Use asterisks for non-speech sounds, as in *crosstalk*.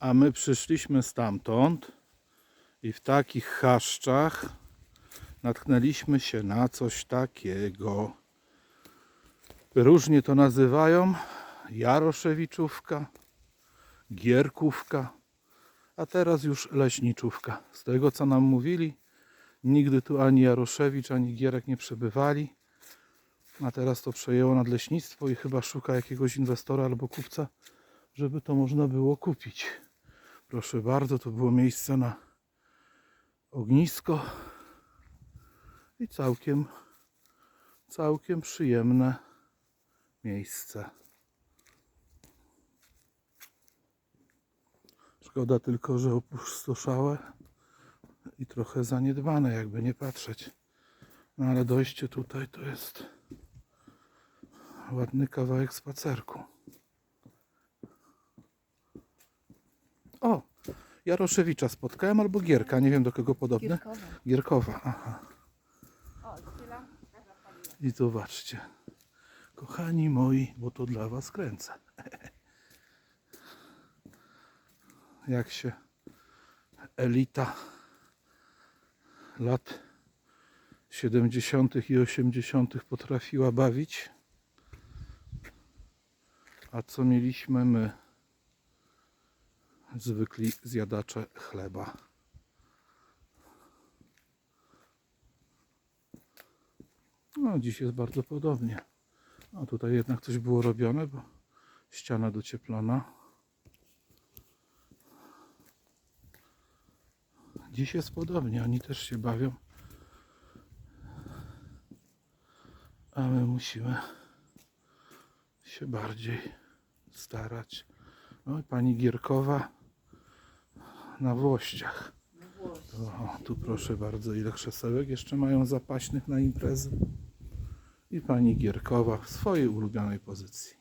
A my przyszliśmy stamtąd i w takich chaszczach natknęliśmy się na coś takiego. Różnie to nazywają. Jaroszewiczówka, Gierkówka, a teraz już Leśniczówka. Z tego co nam mówili, nigdy tu ani Jaroszewicz, ani Gierek nie przebywali. A teraz to przejęło nadleśnictwo i chyba szuka jakiegoś inwestora albo kupca, żeby to można było kupić. Proszę bardzo, to było miejsce na ognisko i całkiem, całkiem przyjemne miejsce. Szkoda tylko, że opustoszałe i trochę zaniedbane, jakby nie patrzeć. No ale dojście tutaj to jest ładny kawałek spacerku. O, Jaroszewicza spotkałem albo Gierka, nie wiem do kogo podobny. Gierkowa. Gierkowa, aha. I zobaczcie. Kochani moi, bo to dla was kręcę. *laughs* Jak się elita lat 70. i 80. potrafiła bawić. A co mieliśmy my? Zwykli zjadacze chleba. No, dziś jest bardzo podobnie. A tutaj jednak coś było robione, bo ściana docieplona. Dziś jest podobnie, oni też się bawią. A my musimy się bardziej starać. No i pani Gierkowa na Włościach. O, tu proszę bardzo, ile krzesełek jeszcze mają zapaśnych na imprezy. I pani Gierkowa w swojej ulubionej pozycji.